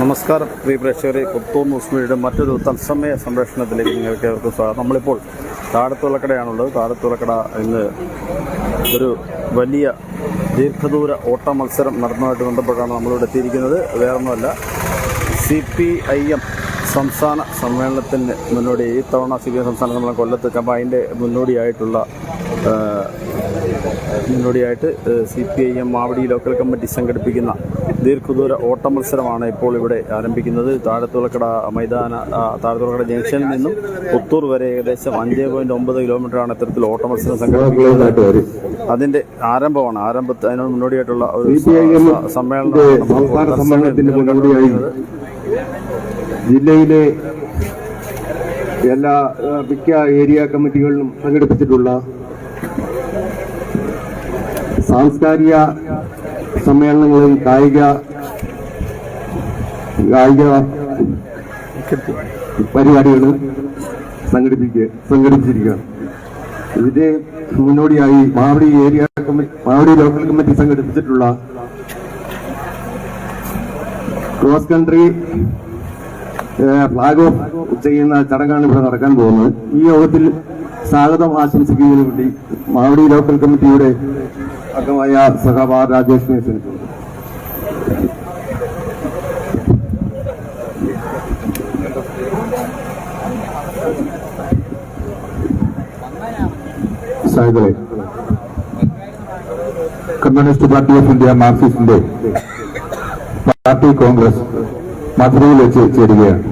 നമസ്കാരം. പ്രിയ പ്രേക്ഷകരെ കൊത്തൂർ ന്യൂസ് മറ്റൊരു തത്സമയ സംരക്ഷണത്തിലേക്ക് നിങ്ങൾക്ക് സ്വാഗതം. നമ്മളിപ്പോൾ താഴത്തുളക്കടയാണുള്ളത് താഴത്തുളക്കട ഇന്ന് ഒരു വലിയ ദീർഘദൂര ഓട്ട മത്സരം നടന്നതുമായിട്ട് ബന്ധപ്പെട്ടാണ് നമ്മളിവിടെ എത്തിയിരിക്കുന്നത്. വേറൊന്നുമല്ല സി പി ഐ എം സംസ്ഥാന സമ്മേളനത്തിന് മുന്നോടി ഈ തവണ സി പി എം സംസ്ഥാന സമ്മേളനം കൊല്ലത്ത്. കമ്പ അതിന്റെ മുന്നോടിയായിട്ടുള്ള മുന്നോടിയായിട്ട് C P I M Mavadi local committee സംഘടിപ്പിക്കുന്ന ദീർഘദൂര ഓട്ട മത്സരമാണ് ഇപ്പോൾ ഇവിടെ ആരംഭിക്കുന്നത്. താഴത്തുളക്കട മൈതാന താഴത്തുളക്കട ജംഗ്ഷനിൽ നിന്നും പുത്തൂർ വരെ ഏകദേശം അഞ്ച് പോയിന്റ് ഒമ്പത് കിലോമീറ്ററാണ് ഇത്തരത്തിൽ ഓട്ട മത്സരം സംഘടിപ്പിക്കുന്നത് അതിന്റെ ആരംഭമാണ്. ആരംഭ അതിനോട് മുന്നോടിയായിട്ടുള്ള ഒരു സമ്മേളനം ജില്ലയിലെ എല്ലാ മിക്ക ഏരിയ കമ്മിറ്റികളിലും സംഘടിപ്പിച്ചിട്ടുള്ള സാംസ്കാരിക സമ്മേളനങ്ങളിൽ കായിക കായിക പരിപാടികൾ സംഘടിപ്പിക്കുക സംഘടിപ്പിച്ചിരിക്കുകയാണ്. ഇതിന്റെ മുന്നോടിയായി Mavadi area committee Mavadi local committee സംഘടിപ്പിച്ചിട്ടുള്ള cross country flag off ചെയ്യുന്ന ചടങ്ങാണ് ഇവിടെ നടക്കാൻ പോകുന്നത്. ഈ യോഗത്തിൽ സ്വാഗതം ആശംസിക്കുന്നതിന് വേണ്ടി മാവടി ലോക്കൽ കമ്മിറ്റിയുടെ അംഗമായ സഹബാ രാജേഷിനെ ക്ഷണിക്കുന്നു സാഹിബിളെ കമ്മ്യൂണിസ്റ്റ് പാർട്ടി ഓഫ് ഇന്ത്യ മാർക്സിസ്റ്റിന്റെ പാർട്ടി കോൺഗ്രസ് മധുരയിൽ വെച്ച് ചേരുകയാണ്.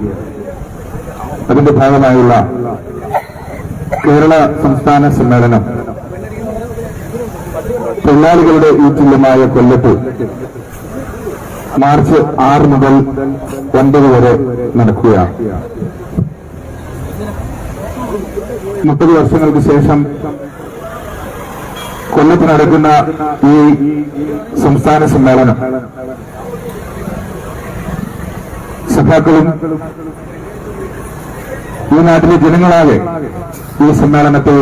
അതിന്റെ ഭാഗമായുള്ള കേരള സംസ്ഥാന സമ്മേളനം തൊഴിലാളികളുടെ ഈ തുല്യമായ കൊല്ലത്ത് മാർച്ച് ആറ് മുതൽ ഒൻപത് വരെ നടക്കുകയാണ്. മുപ്പത് വർഷങ്ങൾക്ക് ശേഷം കൊല്ലത്ത് നടക്കുന്ന ഈ സംസ്ഥാന സമ്മേളനം സഖാക്കളും ഈ നാട്ടിലെ ജനങ്ങളാകെ ഈ സമ്മേളനത്തെ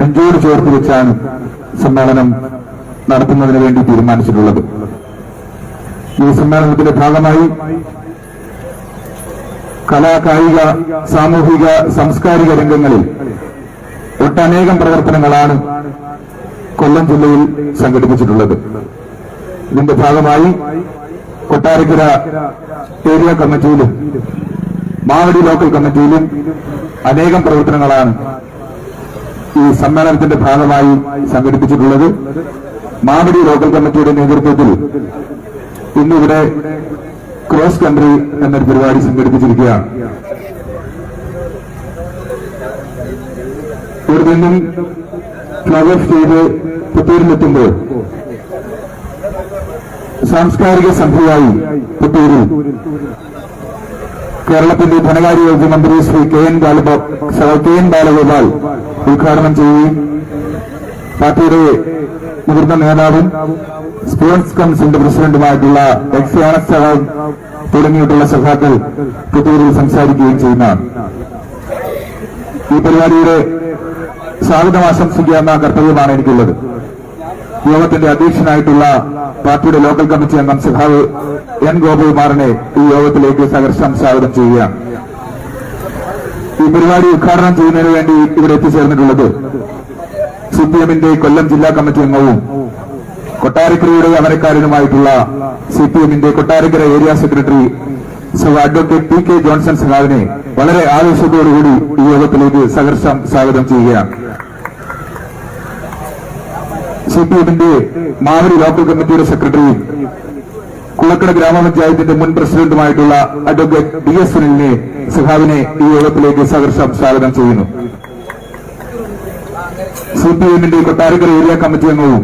നെഞ്ചോട് ചേർത്ത് വെച്ചാണ് സമ്മേളനം നടത്തുന്നതിന് വേണ്ടി തീരുമാനിച്ചിട്ടുള്ളത്. ഈ സമ്മേളനത്തിന്റെ ഭാഗമായി കലാ കായിക സാമൂഹിക സാംസ്കാരിക രംഗങ്ങളിൽ ഒട്ടനേകം പ്രവർത്തനങ്ങളാണ് കൊല്ലം ജില്ലയിൽ സംഘടിപ്പിച്ചിട്ടുള്ളത്. ഇതിന്റെ ഭാഗമായി കൊട്ടാരക്കര ഏരിയ കമ്മിറ്റിയിലും മാവടി ലോക്കൽ കമ്മിറ്റിയിലും അനേകം പ്രവർത്തനങ്ങളാണ് ഈ സമ്മേളനത്തിന്റെ ഭാഗമായി സംഘടിപ്പിച്ചിട്ടുള്ളത്. മാവടി ലോക്കൽ കമ്മിറ്റിയുടെ നേതൃത്വത്തിൽ ഇന്നിവിടെ ക്രോസ് കൺട്രി എന്നൊരു പരിപാടി സംഘടിപ്പിച്ചിരിക്കുകയാണ്. ഇവിടെ നിന്നും ഫ്ലവർ ചെയ്ത് പുത്തൂരിലെത്തുമ്പോൾ സാംസ്കാരിക സന്ധ്യയായി പുത്തൂരിൽ കേരളത്തിന്റെ ധനകാര്യ വകുപ്പ് മന്ത്രി Shri K N Balagopal K N Balagopal ഉദ്ഘാടനം ചെയ്യുകയും പാർട്ടിയുടെ മുതിർന്ന നേതാവും സ്പോർട്സ് കൗൺസിലിന്റെ പ്രസിഡന്റുമായിട്ടുള്ള എക്സ് ആനസ് സഹാബ് തുടങ്ങിയിട്ടുള്ള സഖാക്കൾ പുത്തൂരിൽ സംസാരിക്കുകയും ചെയ്യുന്ന ഈ പരിപാടിയുടെ സ്വാഗതം ആശംസിക്കുക എന്ന കർത്തവ്യമാണ് എനിക്കുള്ളത്. യോഗത്തിന്റെ അധ്യക്ഷനായിട്ടുള്ള പാർട്ടിയുടെ ലോക്കൽ കമ്മിറ്റി അംഗം സഖാവ് എൻ ഗോപകുമാറിനെ ഈ യോഗത്തിലേക്ക് സഹർഷം സ്വാഗതം ചെയ്യുകയാണ്. ഈ പരിപാടി ഉദ്ഘാടനം ചെയ്യുന്നതിന് വേണ്ടി ഇവിടെ എത്തിച്ചേർന്നിട്ടുള്ളത് സി പി എമ്മിന്റെ കൊല്ലം ജില്ലാ കമ്മിറ്റി അംഗവും കൊട്ടാരക്കരയുടെ അമരക്കാരനുമായിട്ടുള്ള സി പി എമ്മിന്റെ കൊട്ടാരക്കര ഏരിയ സെക്രട്ടറി സഹ അഡ്വക്കേറ്റ് പി കെ ജോൺസൺ സഹാവിനെ വളരെ ആവേശത്തോടുകൂടി ഈ യോഗത്തിലേക്ക് സഹർഷം സ്വാഗതം ചെയ്യുകയാണ്. സി പി എമ്മിന്റെ Mavari local committee secretary Kulakkada ഗ്രാമപഞ്ചായത്തിന്റെ മുൻ പ്രസിഡന്റുമായിട്ടുള്ള അഡ്വക്കേറ്റ് ഡി എസ് സുനിലിനെ സഹാവിനെ ഈ യോഗത്തിലേക്ക് സഹർഷം സ്വാഗതം ചെയ്യുന്നു. സി പി എമ്മിന്റെ കൊട്ടാരക്കര ഏരിയ കമ്മിറ്റി അംഗവും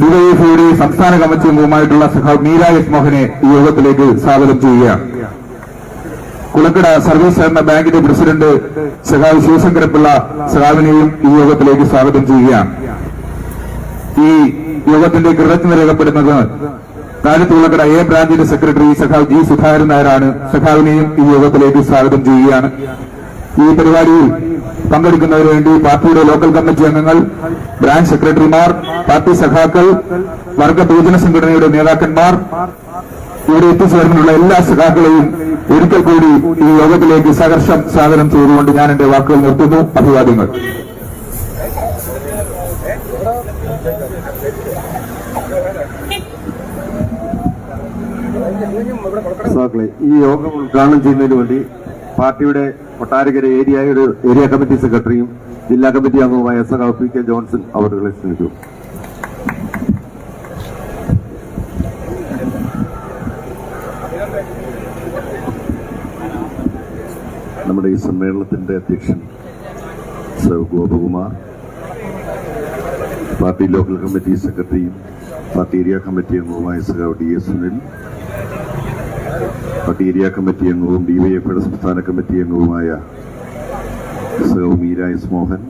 ഡിവൈഎഫ്ഐയുടെ സംസ്ഥാന കമ്മിറ്റി അംഗവുമായിട്ടുള്ള സഖാവ് മീര എസ് മോഹനെ ഈ യോഗത്തിലേക്ക് സ്വാഗതം ചെയ്യുകയാണ് കുളക്കട സർവീസ് സഹകരണ ബാങ്കിന്റെ പ്രസിഡന്റ് സഖാവ് ശിവശങ്കരപ്പിള്ള സഖാവിനെയും ഈ യോഗത്തിലേക്ക് സ്വാഗതം ചെയ്യുകയാണ് ഈ യോഗത്തിന്റെ കൃതജ്ഞത രേഖപ്പെടുന്നത് കാലത്തുള്ളക്കട എ ബ്രാഞ്ചിന്റെ സെക്രട്ടറി സഖാവ് ജി സുധാകരൻ നായരാണ്. സഖാവിനെയും ഈ യോഗത്തിലേക്ക് സ്വാഗതം ചെയ്യുകയാണ്. ഈ പരിപാടിയിൽ പങ്കെടുക്കുന്നതിന് വേണ്ടി പാർട്ടിയുടെ ലോക്കൽ കമ്മിറ്റി അംഗങ്ങൾ ബ്രാഞ്ച് സെക്രട്ടറിമാർ പാർട്ടി സഖാക്കൾ വർഗ ബഹുജന സംഘടനയുടെ നേതാക്കന്മാർ ഇവിടെ എത്തിച്ചേർന്നുള്ള എല്ലാ സഖാക്കളെയും ഒരിക്കൽ കൂടി ഈ യോഗത്തിലേക്ക് സഹർഷം സാധനം ചെയ്തുകൊണ്ട് ഞാൻ എന്റെ വാക്കുകൾ നിർത്തുന്നു. അഭിവാദ്യങ്ങൾ. ഈ യോഗം ഉദ്ഘാടനം ചെയ്യുന്നതിന് വേണ്ടി പാർട്ടിയുടെ കൊട്ടാരക്കര ഏരിയയുടെ ഏരിയ കമ്മിറ്റി സെക്രട്ടറിയും ജില്ലാ കമ്മിറ്റി അംഗവുമായ സഖാവ് പി കെ ജോൺസൺ അവരുടെ ക്ഷണിച്ചു. നമ്മുടെ ഈ സമ്മേളനത്തിന്റെ അധ്യക്ഷൻ sir Gopakumar party local committee സെക്രട്ടറിയും പാർട്ടി ഏരിയ കമ്മിറ്റി അംഗവുമായ സഖാവ് D S Sunil party area committee അംഗവും ഡിവൈഎഫ്ഐയുടെ സംസ്ഥാന കമ്മിറ്റി അംഗവുമായ Meera S Mohan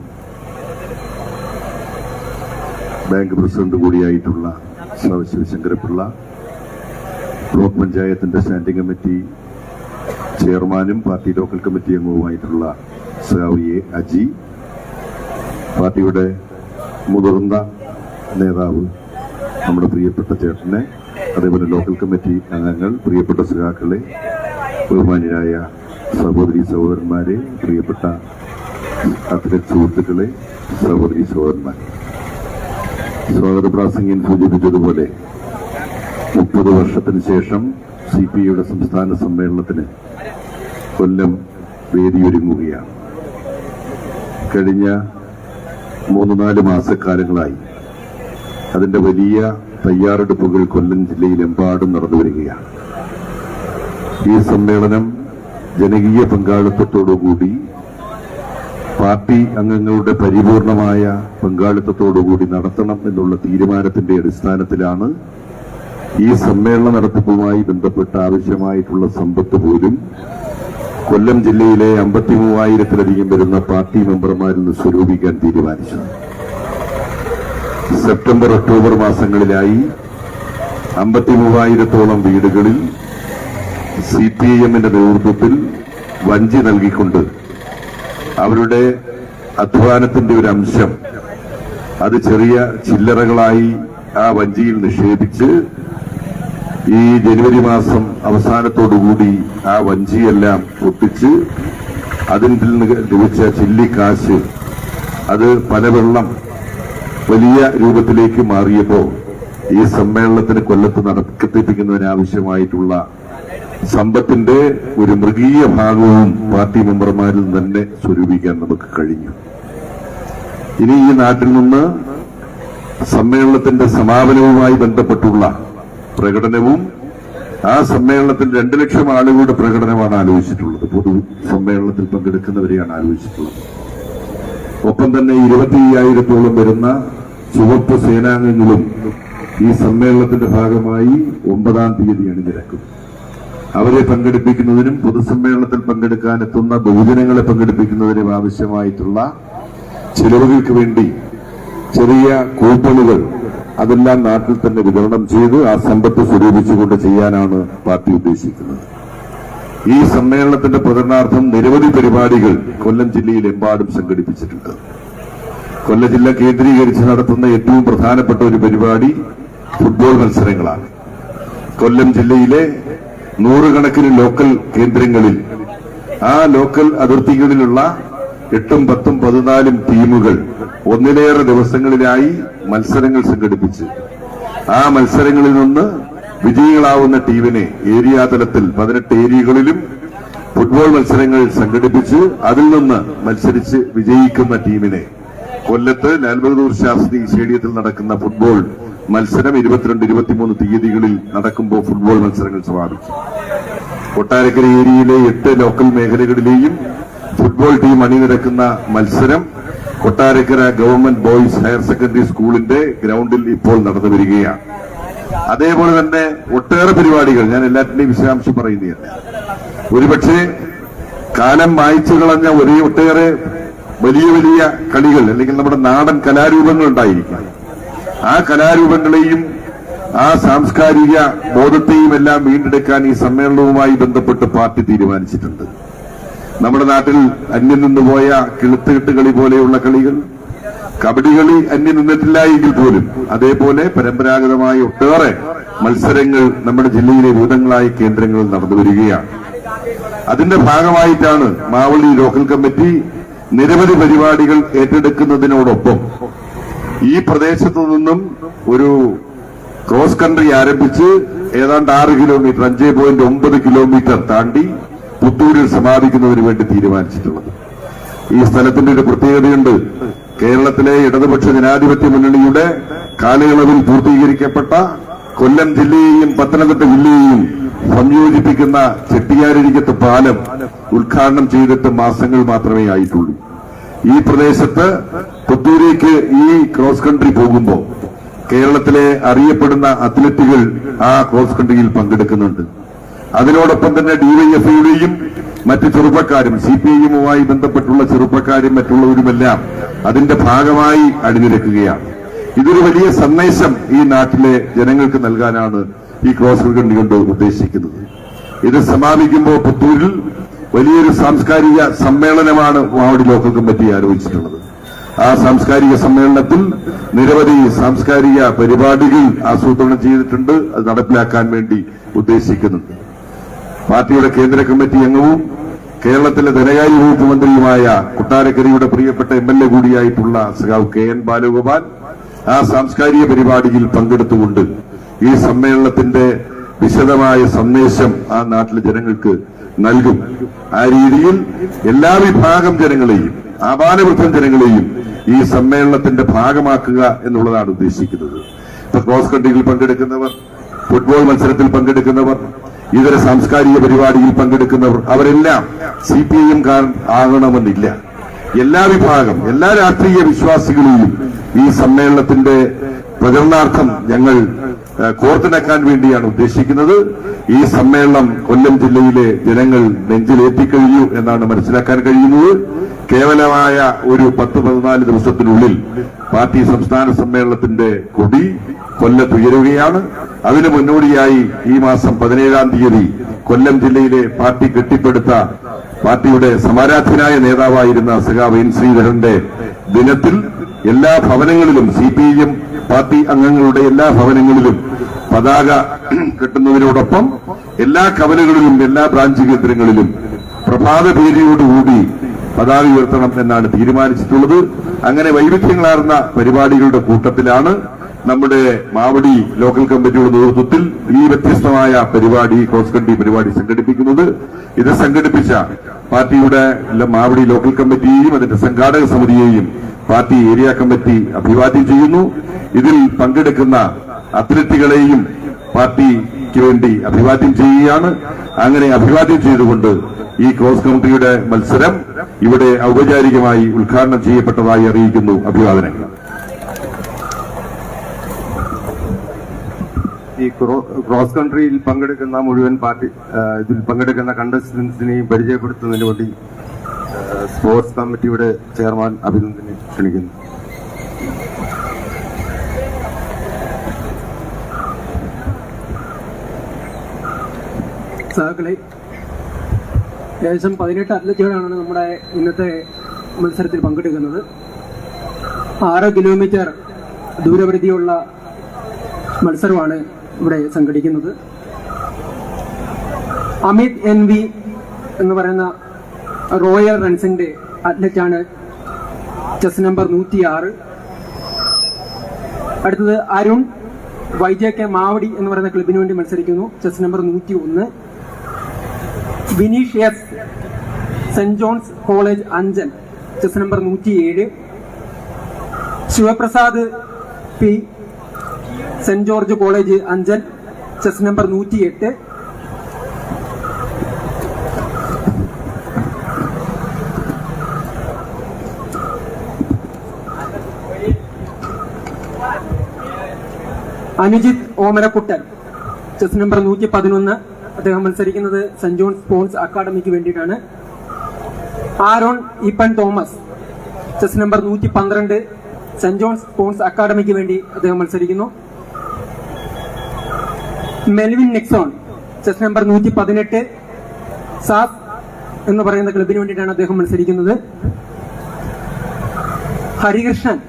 bank president കൂടിയായിട്ടുള്ള സഖാവ് ശിവശങ്കരപിള്ള ബ്ലോക്ക് പഞ്ചായത്തിന്റെ സ്റ്റാൻഡിംഗ് കമ്മിറ്റി ചെയർമാനും പാർട്ടി ലോക്കൽ കമ്മിറ്റി അംഗവുമായിട്ടുള്ള സഖാവ് എ അജി പാർട്ടിയുടെ മുതിർന്ന നേതാവ് നമ്മുടെ പ്രിയപ്പെട്ട ചേട്ടനെ അതേപോലെ ലോക്കൽ കമ്മിറ്റി അംഗങ്ങൾ പ്രിയപ്പെട്ട സഖാക്കളെ ബഹുമാന്യരായ സഹോദരി സഹോദരന്മാരെ പ്രിയപ്പെട്ട അത്ലറ്റ് സുഹൃത്തുക്കളെ സഹോദരി സഹോദരന്മാർ സ്വാഗത പ്രാസംഗ്യൻ സൂചിപ്പിച്ചതുപോലെ മുപ്പത് വർഷത്തിന് ശേഷം സി പി ഐയുടെ സംസ്ഥാന സമ്മേളനത്തിന് കൊല്ലം വേദിയൊരുങ്ങുകയാണ്. കഴിഞ്ഞ മൂന്ന് നാല് മാസക്കാലങ്ങളായി അതിന്റെ വലിയ തയ്യാറെടുപ്പുകൾ കൊല്ലം ജില്ലയിലെമ്പാടും നടന്നു വരികയാണ്. ഈ സമ്മേളനം ജനകീയ പങ്കാളിത്തത്തോടുകൂടി പാർട്ടി അംഗങ്ങളുടെ പരിപൂർണമായ പങ്കാളിത്തത്തോടുകൂടി നടത്തണം എന്നുള്ള തീരുമാനത്തിന്റെ അടിസ്ഥാനത്തിലാണ് ഈ സമ്മേളന നടത്തിപ്പുമായി ബന്ധപ്പെട്ട ആവശ്യമായിട്ടുള്ള സമ്പത്ത് പോലും കൊല്ലം ജില്ലയിലെ അമ്പത്തി മൂവായിരത്തിലധികം വരുന്ന പാർട്ടി മെമ്പർമാരിൽ നിന്ന് സ്വരൂപിക്കാൻ തീരുമാനിച്ചത്. സെപ്റ്റംബർ ഒക്ടോബർ മാസങ്ങളിലായി അമ്പത്തി മൂവായിരത്തോളം വീടുകളിൽ സി പി ഐ എമ്മിന്റെ നേതൃത്വത്തിൽ വഞ്ചി നൽകിക്കൊണ്ട് അവരുടെ അധ്വാനത്തിന്റെ ഒരു അംശം അത് ചെറിയ ചില്ലറകളായി ആ വഞ്ചിയിൽ നിക്ഷേപിച്ച് ഈ ജനുവരി മാസം അവസാനത്തോടുകൂടി ആ വഞ്ചിയെല്ലാം ഒപ്പിച്ച് അതിൽ നിന്ന് ലഭിച്ച ചില്ലിക്കാശ് അത് പലവെള്ളം വലിയ രൂപത്തിലേക്ക് മാറിയപ്പോൾ ഈ സമ്മേളനത്തിന് കൊല്ലത്ത് നടത്തിപ്പിക്കുന്നതിനാവശ്യമായിട്ടുള്ള സമ്പത്തിന്റെ ഒരു മൃഗീയ ഭാഗവും പാർട്ടി മെമ്പർമാരിൽ തന്നെ സ്വരൂപിക്കാൻ നമുക്ക് കഴിഞ്ഞു. ഇനി ഈ നാട്ടിൽ നിന്ന് സമ്മേളനത്തിന്റെ സമാപനവുമായി ബന്ധപ്പെട്ടുള്ള പ്രകടനവും ആ സമ്മേളനത്തിൽ രണ്ടു ലക്ഷം ആളുകളുടെ പ്രകടനമാണ് ആലോചിച്ചിട്ടുള്ളത്. പൊതു സമ്മേളനത്തിൽ പങ്കെടുക്കുന്നവരെയാണ് ആലോചിച്ചിട്ടുള്ളത്. ഒപ്പം തന്നെ ഇരുപത്തി വരുന്ന ചുവപ്പ് സേനാംഗങ്ങളും ഈ സമ്മേളനത്തിന്റെ ഭാഗമായി ഒമ്പതാം തീയതി അണിനിരക്കും അവരെ പങ്കെടുപ്പിക്കുന്നതിനും പൊതുസമ്മേളനത്തിൽ പങ്കെടുക്കാൻ എത്തുന്ന ബഹുജനങ്ങളെ പങ്കെടുപ്പിക്കുന്നതിനും ആവശ്യമായിട്ടുള്ള ചിലവുകൾക്ക് വേണ്ടി ചെറിയ കൂപ്പണുകൾ അതെല്ലാം നാട്ടിൽ തന്നെ വിതരണം ചെയ്ത് ആ സമ്പത്ത് സ്വരൂപിച്ചുകൊണ്ട് ചെയ്യാനാണ് പാർട്ടി ഉദ്ദേശിക്കുന്നത്. ഈ സമ്മേളനത്തിന്റെ പ്രചരണാർത്ഥം നിരവധി പരിപാടികൾ കൊല്ലം ജില്ലയിലെമ്പാടും സംഘടിപ്പിച്ചിട്ടുണ്ട്. കൊല്ലം ജില്ല കേന്ദ്രീകരിച്ച് നടത്തുന്ന ഏറ്റവും പ്രധാനപ്പെട്ട ഒരു പരിപാടി ഫുട്ബോൾ മത്സരങ്ങളാണ്. കൊല്ലം ജില്ലയിലെ നൂറുകണക്കിന് ലോക്കൽ കേന്ദ്രങ്ങളിൽ ആ ലോക്കൽ അതിർത്തികളിലുള്ള എട്ടും പത്തും പതിനാലും ടീമുകൾ ഒന്നിലേറെ ദിവസങ്ങളിലായി മത്സരങ്ങൾ സംഘടിപ്പിച്ച് ആ മത്സരങ്ങളിൽ നിന്ന് വിജയികളാവുന്ന ടീമിനെ ഏരിയ തലത്തിൽ പതിനെട്ട് ഏരിയകളിലും ഫുട്ബോൾ മത്സരങ്ങൾ സംഘടിപ്പിച്ച് അതിൽ നിന്ന് മത്സരിച്ച് വിജയിക്കുന്ന ടീമിനെ കൊല്ലത്ത് ലാൽബഹദൂർ ശാസ്ത്രി സ്റ്റേഡിയത്തിൽ നടക്കുന്ന ഫുട്ബോൾ മത്സരം ഇരുപത്തിരണ്ട് ഇരുപത്തിമൂന്ന് തീയതികളിൽ നടക്കുമ്പോൾ ഫുട്ബോൾ മത്സരങ്ങൾ സമാപിച്ചു. കൊട്ടാരക്കര ഏരിയയിലെ എട്ട് ലോക്കൽ മേഖലകളിലെയും ഫുട്ബോൾ ടീം അണിനിരക്കുന്ന മത്സരം Kottarakkara government boys higher secondary സ്കൂളിന്റെ ഗ്രൗണ്ടിൽ ഇപ്പോൾ നടന്നു വരികയാണ്. അതേപോലെ തന്നെ ഒട്ടേറെ പരിപാടികൾ ഞാൻ എല്ലാറ്റിന്റെയും വിശദാംശം പറയുന്നതല്ല. ഒരുപക്ഷെ കാലം മായ്ച്ചു കളഞ്ഞ ഒരേ ഒട്ടേറെ വലിയ വലിയ കളികൾ അല്ലെങ്കിൽ നമ്മുടെ നാടൻ കലാരൂപങ്ങൾ ഉണ്ടായിരിക്കാം. ആ കലാരൂപങ്ങളെയും ആ സാംസ്കാരിക ബോധത്തെയും എല്ലാം വീണ്ടെടുക്കാൻ ഈ സമ്മേളനവുമായി ബന്ധപ്പെട്ട് പാർട്ടി തീരുമാനിച്ചിട്ടുണ്ട്. നമ്മുടെ നാട്ടിൽ അന്യം നിന്നുപോയ കിളുത്തുകെട്ട് കളി പോലെയുള്ള കളികൾ കബഡി കളി അന്യം നിന്നിട്ടില്ല എങ്കിൽ പോലും അതേപോലെ പരമ്പരാഗതമായ ഒട്ടേറെ മത്സരങ്ങൾ നമ്മുടെ ജില്ലയിലെ വിവിധങ്ങളായ കേന്ദ്രങ്ങളിൽ നടന്നു വരികയാണ്. അതിന്റെ ഭാഗമായിട്ടാണ് മാവള്ളി ലോക്കൽ കമ്മിറ്റി നിരവധി പരിപാടികൾ ഏറ്റെടുക്കുന്നതിനോടൊപ്പം ഈ പ്രദേശത്തു നിന്നും ഒരു ക്രോസ് കൺട്രി ആരംഭിച്ച് ഏതാണ്ട് ആറ് കിലോമീറ്റർ അഞ്ച് പോയിന്റ് ഒമ്പത് കിലോമീറ്റർ താണ്ടി പുത്തൂരിൽ സമാപിക്കുന്നതിന് വേണ്ടി തീരുമാനിച്ചിട്ടുള്ളത്. ഈ സ്ഥലത്തിന്റെ ഒരു പ്രത്യേകതയുണ്ട്. കേരളത്തിലെ ഇടതുപക്ഷ ജനാധിപത്യ മുന്നണിയുടെ കാലയളവിൽ പൂർത്തീകരിക്കപ്പെട്ട കൊല്ലം ജില്ലയെയും പത്തനംതിട്ട ജില്ലയെയും സംയോജിപ്പിക്കുന്ന ചെട്ടിയാരിരിക്കത്ത് പാലം ഉദ്ഘാടനം ചെയ്തിട്ട് മാസങ്ങൾ മാത്രമേ ആയിട്ടുള്ളൂ. ഈ പ്രദേശത്ത് പുത്തൂരേക്ക് ഈ ക്രോസ് കൺട്രി പോകുമ്പോൾ കേരളത്തിലെ അറിയപ്പെടുന്ന അത്ലറ്റുകൾ ആ ക്രോസ് കൺട്രിയിൽ പങ്കെടുക്കുന്നുണ്ട്. അതിനോടൊപ്പം തന്നെ ഡിവൈഎഫ്ഐയുടെയും മറ്റ് ചെറുപ്പക്കാരും സി പി ഐയുമായി ബന്ധപ്പെട്ടുള്ള ചെറുപ്പക്കാരും മറ്റുള്ളവരുമെല്ലാം അതിന്റെ ഭാഗമായി അണിനിരക്കുകയാണ്. ഇതൊരു വലിയ സന്ദേശം ഈ നാട്ടിലെ ജനങ്ങൾക്ക് നൽകാനാണ് ഈ ക്രോസ് കൺട്രി കൊണ്ട് ഉദ്ദേശിക്കുന്നത്. ഇത് സമാപിക്കുമ്പോൾ പുത്തൂരിൽ വലിയൊരു സാംസ്കാരിക സമ്മേളനമാണ് മാവടി ലോക്കൽ കമ്മിറ്റി ആലോചിച്ചിട്ടുള്ളത്. ആ സാംസ്കാരിക സമ്മേളനത്തിൽ നിരവധി സാംസ്കാരിക പരിപാടികൾ ആസൂത്രണം ചെയ്തിട്ടുണ്ട്. അത് നടപ്പിലാക്കാൻ വേണ്ടി ഉദ്ദേശിക്കുന്നുണ്ട്. പാർട്ടിയുടെ കേന്ദ്ര കമ്മിറ്റി അംഗവും കേരളത്തിലെ ധനകാര്യ വകുപ്പ് മന്ത്രിയുമായ കൊട്ടാരക്കരയുടെ പ്രിയപ്പെട്ട എം എൽ എ കൂടിയായിട്ടുള്ള സഖാവ് കെ എൻ ബാലഗോപാൽ ആ സാംസ്കാരിക പരിപാടിയിൽ പങ്കെടുത്തുകൊണ്ട് ഈ സമ്മേളനത്തിന്റെ വിശദമായ സന്ദേശം ആ നാട്ടിലെ ജനങ്ങൾക്ക് നൽകും. ആ രീതിയിൽ എല്ലാ വിഭാഗം ജനങ്ങളെയും ആപാനവൃദ്ധം ജനങ്ങളെയും ഈ സമ്മേളനത്തിന്റെ ഭാഗമാക്കുക എന്നുള്ളതാണ് ഉദ്ദേശിക്കുന്നത്. ഇപ്പൊ ക്രോസ് പങ്കെടുക്കുന്നവർ ഫുട്ബോൾ മത്സരത്തിൽ പങ്കെടുക്കുന്നവർ ഇതര സാംസ്കാരിക പരിപാടിയിൽ പങ്കെടുക്കുന്നവർ അവരെല്ലാം സി പി ഐ എം ആകണമെന്നില്ല. എല്ലാ വിഭാഗം എല്ലാ രാഷ്ട്രീയ വിശ്വാസികളെയും ഈ സമ്മേളനത്തിന്റെ പ്രചരണാർത്ഥം ഞങ്ങൾ കോർത്തിണക്കാൻ വേണ്ടിയാണ് ഉദ്ദേശിക്കുന്നത്. ഈ സമ്മേളനം കൊല്ലം ജില്ലയിലെ ജനങ്ങൾ നെഞ്ചിലേറ്റിക്കഴിഞ്ഞു എന്നാണ് മനസ്സിലാക്കാൻ കഴിയുന്നത്. കേവലമായ ഒരു പത്ത് പതിനാല് ദിവസത്തിനുള്ളിൽ പാർട്ടി സംസ്ഥാന സമ്മേളനത്തിന്റെ കൊടി കൊല്ലത്തുയരുകയാണ് അതിന് മുന്നോടിയായി ഈ മാസം പതിനേഴാം തീയതി കൊല്ലം ജില്ലയിലെ പാർട്ടി കെട്ടിപ്പടുത്ത പാർട്ടിയുടെ സമാരാധ്യനായ നേതാവായിരുന്ന സഖാവ് എൻ ശ്രീധരന്റെ ദിനത്തിൽ എല്ലാ ഭവനങ്ങളിലും C P I M party അംഗങ്ങളുടെ എല്ലാ ഭവനങ്ങളിലും പതാക കെട്ടുന്നതിനോടൊപ്പം എല്ലാ കവലകളിലും എല്ലാ ബ്രാഞ്ച് കേന്ദ്രങ്ങളിലും പ്രഭാത ഭീതിയോടുകൂടി പതാക ഉയർത്തണം എന്നാണ് തീരുമാനിച്ചിട്ടുള്ളത്. അങ്ങനെ വൈവിധ്യങ്ങളാർന്ന പരിപാടികളുടെ കൂട്ടത്തിലാണ് നമ്മുടെ മാവടി ലോക്കൽ കമ്മിറ്റിയുടെ നേതൃത്വത്തിൽ ഈ വ്യത്യസ്തമായ പരിപാടി ക്രോസ് കൺട്രി പരിപാടി സംഘടിപ്പിക്കുന്നത്. ഇത് സംഘടിപ്പിച്ച പാർട്ടിയുടെ മാവടി ലോക്കൽ കമ്മിറ്റിയെയും അതിന്റെ സംഘാടക സമിതിയെയും പാർട്ടി ഏരിയ കമ്മിറ്റി അഭിവാദ്യം ചെയ്യുന്നു. ഇതിൽ പങ്കെടുക്കുന്ന അത്ലറ്റുകളെയും പാർട്ടിക്ക് വേണ്ടി അഭിവാദ്യം ചെയ്യുകയാണ്. അങ്ങനെ അഭിവാദ്യം ചെയ്തുകൊണ്ട് ഈ ക്രോസ് കമ്മിറ്റിയുടെ മത്സരം ഇവിടെ ഔപചാരികമായി ഉദ്ഘാടനം ചെയ്യപ്പെട്ടതായി അറിയിക്കുന്നു അഭിവാദനങ്ങൾ. ഈ ക്രോസ് കൺട്രിയിൽ പങ്കെടുക്കുന്ന മുഴുവൻ പാർട്ടി ഇതിൽ പങ്കെടുക്കുന്ന കണ്ടസ്റ്റൻസിനെയും പരിചയപ്പെടുത്തുന്നതിന് വേണ്ടി സ്പോർട്സ് കമ്മിറ്റിയുടെ ചെയർമാൻ അഭിനന്ദനെ ക്ഷണിക്കുന്നു. സഹാക്കളെ ഏകദേശം പതിനെട്ട് അത്ലറ്റുകളാണ് നമ്മുടെ ഇന്നത്തെ മത്സരത്തിൽ പങ്കെടുക്കുന്നത്. ആറ് കിലോമീറ്റർ ദൂരപരിധിയുള്ള മത്സരമാണ് ഇവിടെ സംഘടിക്കുന്നത്. അമിത് എൻ വി എന്ന് പറയുന്ന റോയൽ റൺസിന്റെ ആണ് ചെസ് നമ്പർ നൂറ്റിയാറ്. അടുത്തത് Arun Y J K Mavadi എന്ന് പറയുന്ന ക്ലബിന് വേണ്ടി മത്സരിക്കുന്നു. ചെസ് നമ്പർ നൂറ്റി ഒന്ന് Vineesh S Saint John's college Anchal chess number നൂറ്റിയേഴ്. Sivaprasad P Saint George college Anchal chess number നൂറ്റിയെട്ട്. അനുജിത് ഓമനക്കുട്ടൻ ചെസ് നമ്പർ നൂറ്റി പതിനൊന്ന് അദ്ദേഹം മത്സരിക്കുന്നത് സെന്റ് ജോൺ സ്പോർട്സ് അക്കാദമിക്ക് വേണ്ടിയിട്ടാണ്. Aaron Ippan Thomas. Chest number നൂറ്റി പന്ത്രണ്ട് സെന്റ് ജോൺ സ്പോർട്സ് അക്കാദമിക്ക് വേണ്ടി അദ്ദേഹം മത്സരിക്കുന്നു. Melvin Nexon. ചെസ് നമ്പർ നൂറ്റി പതിനെട്ട് സാസ് എന്ന് പറയുന്ന ക്ലബിന് വേണ്ടിയിട്ടാണ് അദ്ദേഹം മത്സരിക്കുന്നത്. ഹരികൃഷ്ണൻ.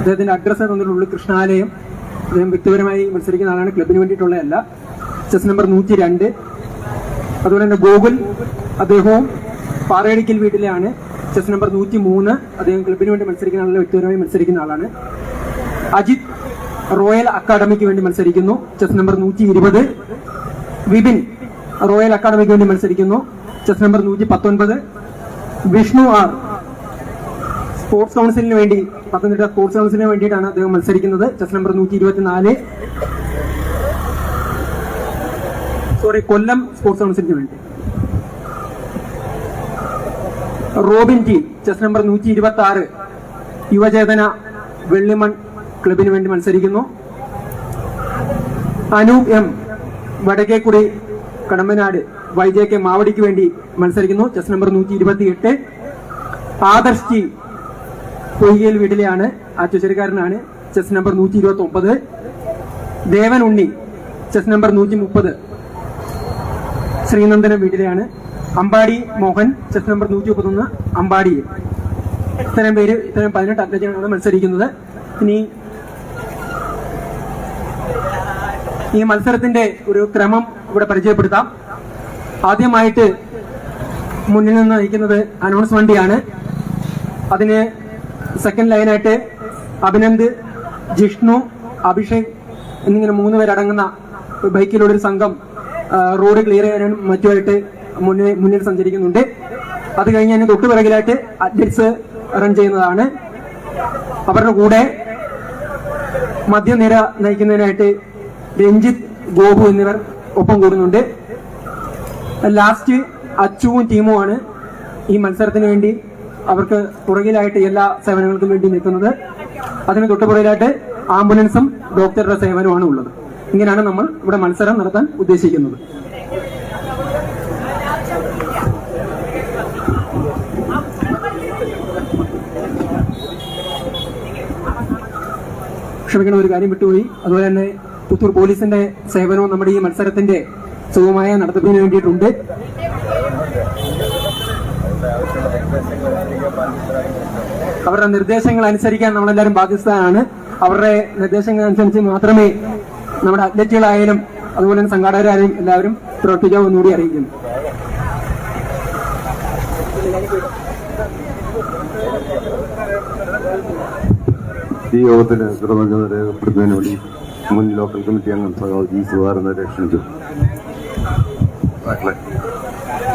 അദ്ദേഹത്തിന്റെ അഡ്രസ്സ് തന്നിട്ടുള്ള കൃഷ്ണാലയം. അദ്ദേഹം വ്യക്തിപരമായി മത്സരിക്കുന്ന ആളാണ്. ക്ലബിന് വേണ്ടിയിട്ടുള്ളതല്ല. ചെസ് നമ്പർ നൂറ്റി രണ്ട് അതുപോലെ തന്നെ ഗോകുൽ അദ്ദേഹവും പാറയടിക്കൽ വീട്ടിലെയാണ്. ചെസ് നമ്പർ നൂറ്റി മൂന്ന് അദ്ദേഹം ക്ലബിന് വേണ്ടി മത്സരിക്കുന്ന ആളല്ല വ്യക്തിപരമായി മത്സരിക്കുന്ന ആളാണ്. അജിത് റോയൽ അക്കാഡമിക്ക് വേണ്ടി മത്സരിക്കുന്നു. ചെസ് നമ്പർ നൂറ്റി ഇരുപത് വിപിൻ റോയൽ അക്കാഡമിക്ക് വേണ്ടി മത്സരിക്കുന്നു. ചെസ് നമ്പർ നൂറ്റി പത്തൊൻപത് വിഷ്ണു ആർ സ്പോർട്സ് കൗൺസിലിന് വേണ്ടി പത്തനംതിട്ട സ്പോർട്സ് കൗൺസിലിന് വേണ്ടിയിട്ടാണ് അദ്ദേഹം മത്സരിക്കുന്നത്. ചെസ് നമ്പർ നൂറ്റി ഇരുപത്തിനാല് സോറി കൊല്ലം സ്പോർട്സ് കൗൺസിലിന് വേണ്ടി. റോബിൻ ടി ചെസ് നമ്പർ നൂറ്റി ഇരുപത്തി ആറ് യുവചേതന വെള്ളിമൺ ക്ലബിന് വേണ്ടി മത്സരിക്കുന്നു. Anoop M Vadakkekudi Kadampanad Y J K മാവടിക്ക് വേണ്ടി മത്സരിക്കുന്നു. ചെസ് നമ്പർ നൂറ്റി ഇരുപത്തി എട്ട് ആദർശ് ടി പൊയ്യൽ വീട്ടിലെയാണ് ആ ചുശരിക്കാരനാണ് ചെസ് നമ്പർ നൂറ്റി ഇരുപത്തി ഒമ്പത് ദേവൻ ഉണ്ണി ചെസ് നമ്പർ നൂറ്റി മുപ്പത് ശ്രീനന്ദനം വീട്ടിലെയാണ്. അമ്പാടി മോഹൻ ചെസ് നമ്പർ നൂറ്റി മുപ്പത്തൊന്ന് അമ്പാടി. ഇത്തരം പേര് ഇത്തരം പതിനെട്ട് അത്ലറ്റുകളാണ് മത്സരിക്കുന്നത്. ഇനി ഈ മത്സരത്തിന്റെ ഒരു ക്രമം ഇവിടെ പരിചയപ്പെടുത്താം. ആദ്യമായിട്ട് മുന്നിൽ നിന്ന് നയിക്കുന്നത് അനൗൺസ് വണ്ടിയാണ്. അതിന് സെക്കൻഡ് ലൈനായിട്ട് അഭിനന്ദ് ജിഷ്ണു അഭിഷേക് എന്നിങ്ങനെ മൂന്ന് പേരടങ്ങുന്ന ബൈക്കിലുള്ള ഒരു സംഘം റോഡ് ക്ലിയർ ചെയ്യാനും മറ്റുമായിട്ട് മുന്നേ മുന്നിൽ സഞ്ചരിക്കുന്നുണ്ട്. അത് കഴിഞ്ഞ് അതിന് തൊട്ടു പിറകിലായിട്ട് അത്ലറ്റ്സ് റൺ ചെയ്യുന്നതാണ്. അവരുടെ കൂടെ മധ്യനിര നയിക്കുന്നതിനായിട്ട് രഞ്ജിത്ത് ഗോപു എന്നിവർ ഒപ്പം കൂടുന്നുണ്ട്. ലാസ്റ്റ് അച്ചുവും ടീമുമാണ് ഈ മത്സരത്തിന് വേണ്ടി അവർക്ക് പുറകിലായിട്ട് എല്ലാ സേവനങ്ങൾക്കും വേണ്ടി നിൽക്കുന്നത്. അതിന് തൊട്ടുപുറകിലായിട്ട് ആംബുലൻസും ഡോക്ടറുടെ സേവനവുമാണ് ഉള്ളത്. ഇങ്ങനെയാണ് നമ്മൾ ഇവിടെ മത്സരം നടത്താൻ ഉദ്ദേശിക്കുന്നത്. ക്ഷമിക്കണം ഒരു കാര്യം വിട്ടുപോയി. അതുപോലെ തന്നെ പുത്തൂർ പോലീസിന്റെ സേവനവും നമ്മുടെ ഈ മത്സരത്തിന്റെ സുഖമായ നടത്തിപ്പിന് വേണ്ടിയിട്ടുണ്ട്. അവരുടെ നിർദ്ദേശങ്ങൾ അനുസരിക്കാൻ നമ്മളെല്ലാവരും ബാധ്യസ്ഥരാണ്. അവരുടെ നിർദ്ദേശങ്ങൾ അനുസരിച്ച് മാത്രമേ നമ്മുടെ അത്ലറ്റുകളായാലും അതുപോലെ തന്നെ സംഘാടകരായാലും എല്ലാവരും പ്രവർത്തിക്കാമെന്നുകൂടി അറിയിക്കുന്നു. ഈ യോഗത്തിന് കൃതജ്ഞത രേഖപ്പെടുത്തുന്നതിന് വേണ്ടി മുൻ ലോക്കൽ കമ്മിറ്റി അംഗം സഹോ ജി സുധാകരനെ ക്ഷണിച്ചു.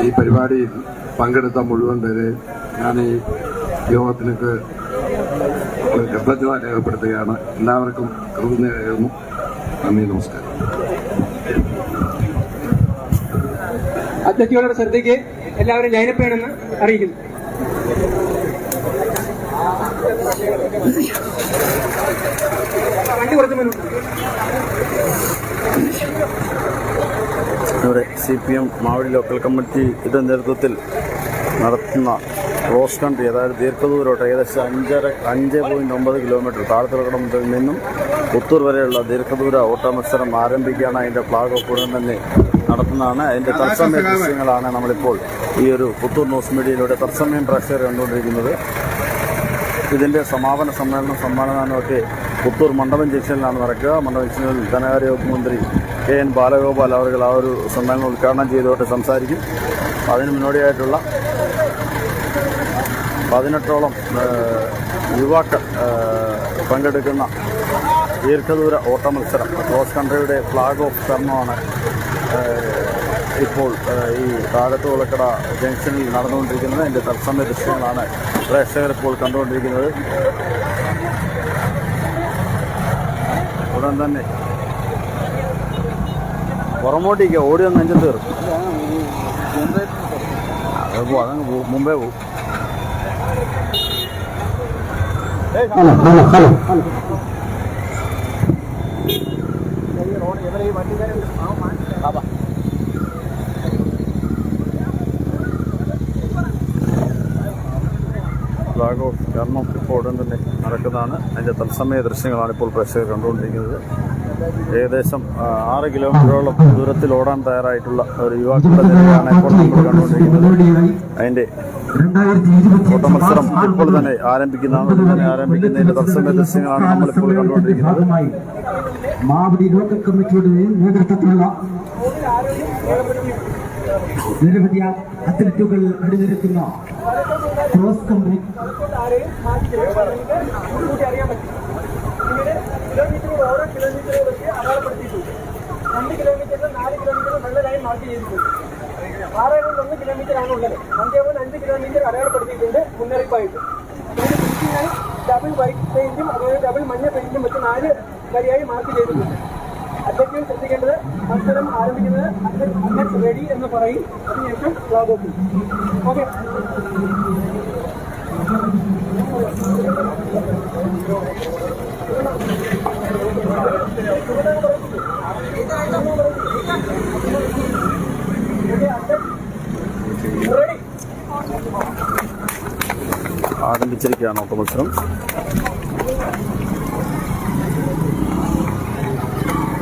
ഈ പരിപാടിയിൽ പങ്കെടുത്ത മുഴുവൻ പേരെ ഞാൻ ഈ യോഗത്തിലേക്ക് കൃതജ്ഞത രേഖപ്പെടുത്തുകയാണ്. എല്ലാവർക്കും കൃതജ്ഞതയായിരുന്നു നന്ദി നമസ്കാരം. അത്ലറ്റുകളുടെ ശ്രദ്ധയ്ക്ക് എല്ലാവരും ലൈനപ്പ് ചെയ്യണമെന്ന് അറിയിക്കുന്നു ഇവിടെ C P M Mavadi local കമ്മിറ്റിയുടെ നേതൃത്വത്തിൽ നടത്തുന്ന ക്രോസ് കൺട്രി അതായത് ദീർഘദൂരോട്ട് ഏകദേശം അഞ്ചര അഞ്ച് പോയിന്റ് ഒമ്പത് കിലോമീറ്റർ താഴത്തുറക്കടം നിന്നും പുത്തൂർ വരെയുള്ള ദീർഘദൂര ഓട്ട മത്സരം ആരംഭിക്കുകയാണ് അതിന്റെ ഫ്ലാഗ് ഓഫ് ഉടൻ തന്നെ നടത്തുന്നതാണ്. അതിന്റെ തത്സമയ ദൃശ്യങ്ങളാണ് നമ്മളിപ്പോൾ ഈ ഒരു പുത്തൂർ ന്യൂസ് മീഡിയയിലൂടെ തത്സമയം പ്രേക്ഷകർ കണ്ടുകൊണ്ടിരിക്കുന്നത്. ഇതിന്റെ സമാപന സമ്മേളനം സമ്മാനദാനമൊക്കെ പുത്തൂർ മണ്ഡപം ജംഗ്ഷനിലാണ് നടക്കുക. മണ്ഡപം ജംഗ്ഷനിൽ ധനകാര്യ വകുപ്പ് മന്ത്രി കെ എൻ ബാലഗോപാൽ അവർ ആ ഒരു സമ്മേളനം ഉദ്ഘാടനം ചെയ്തുകൊണ്ട് സംസാരിക്കും. അതിന് മുന്നോടിയായിട്ടുള്ള പതിനെട്ടോളം യുവാക്കൾ പങ്കെടുക്കുന്ന ദീർഘദൂര ഓട്ട മത്സരം ക്രോസ് കൺട്രിയുടെ ഫ്ലാഗ് ഓഫ് കർമ്മമാണ് ഇപ്പോൾ ഈ താഴത്ത് വിളക്കട ജംഗ്ഷനിൽ നടന്നുകൊണ്ടിരിക്കുന്നത്. എന്റെ തത്സമയ ദൃശ്യങ്ങളാണ് പ്രേക്ഷകർ ഇപ്പോൾ കണ്ടുകൊണ്ടിരിക്കുന്നത്. ഉടൻ തന്നെ പുറമോട്ടേക്ക് ഓടി കയറും. അത് അതങ്ങ് മുമ്പേ പോകും ഫ്ലാഗ് ഓഫ് കർമ്മം തന്നെ നടക്കുന്നതാണ്. അതിന്റെ തത്സമയ ദൃശ്യങ്ങളാണ് ഇപ്പോൾ പ്രേക്ഷകർ കണ്ടുകൊണ്ടിരിക്കുന്നത്. ഏകദേശം ആറ് കിലോമീറ്ററോളം ദൂരത്തിൽ ഓടാൻ തയ്യാറായിട്ടുള്ള ഒരു യുവാക്കളുടെ നിലയാണ് ഇപ്പോൾ നമ്മൾ കണ്ടുകൊണ്ടിരിക്കുന്നത്. അതിന്റെ ഓട്ട മത്സരം ഇപ്പോൾ തന്നെ ആരംഭിക്കുന്നതാണ്. തന്നെ ആരംഭിക്കുന്നതിന്റെ തത്സമയ ദൃശ്യങ്ങളാണ് നമ്മളിപ്പോൾ കണ്ടുകൊണ്ടിരിക്കുന്നത്. മാവടി ലോക്കൽ കമ്മിറ്റിയുടെ നേതൃത്വത്തിലുള്ള നിരവധി അത്ലറ്റുകൾ അണിനിരക്കുന്ന ക്രോസ് കൺട്രി കിലോമീറ്റർ ഓരോ കിലോമീറ്റർ വെച്ച് അടയാളപ്പെടുത്തിയിട്ടുണ്ട് രണ്ട് കിലോമീറ്ററിൽ നാല് കിലോമീറ്റർ വെള്ള ലൈൻ മാർക്ക് ചെയ്തിട്ടുണ്ട്. ആറ് കൊണ്ട് ഒന്ന് കിലോമീറ്റർ ആണ് ഉള്ളത്. അഞ്ചേ കൊണ്ട് അഞ്ച് കിലോമീറ്റർ അടയാളപ്പെടുത്തിയിട്ടുണ്ട് മുന്നറിയിപ്പായിട്ട്. ഇതിന് ഫിനിഷിംഗായി ഡബിൾ വൈറ്റ് പെയിന്റും അതുപോലെ ഡബിൾ മഞ്ഞ പെയിന്റും വെച്ച് നാല് വരിയായി മാർക്ക് ചെയ്തിട്ടുണ്ട്. അദ്ദേഹം ശ്രദ്ധിക്കേണ്ടത് മത്സരം ആരംഭിക്കുന്നത് അധ്യക്ഷൻ റെഡി എന്ന് പറയും. അതിനുശേഷം ഫ്ലാഗ് ഓഫ് ഓക്കെ റെഡി ആരംഭിച്ചിരിക്കുകയാണ് ഓട്ട മത്സരം.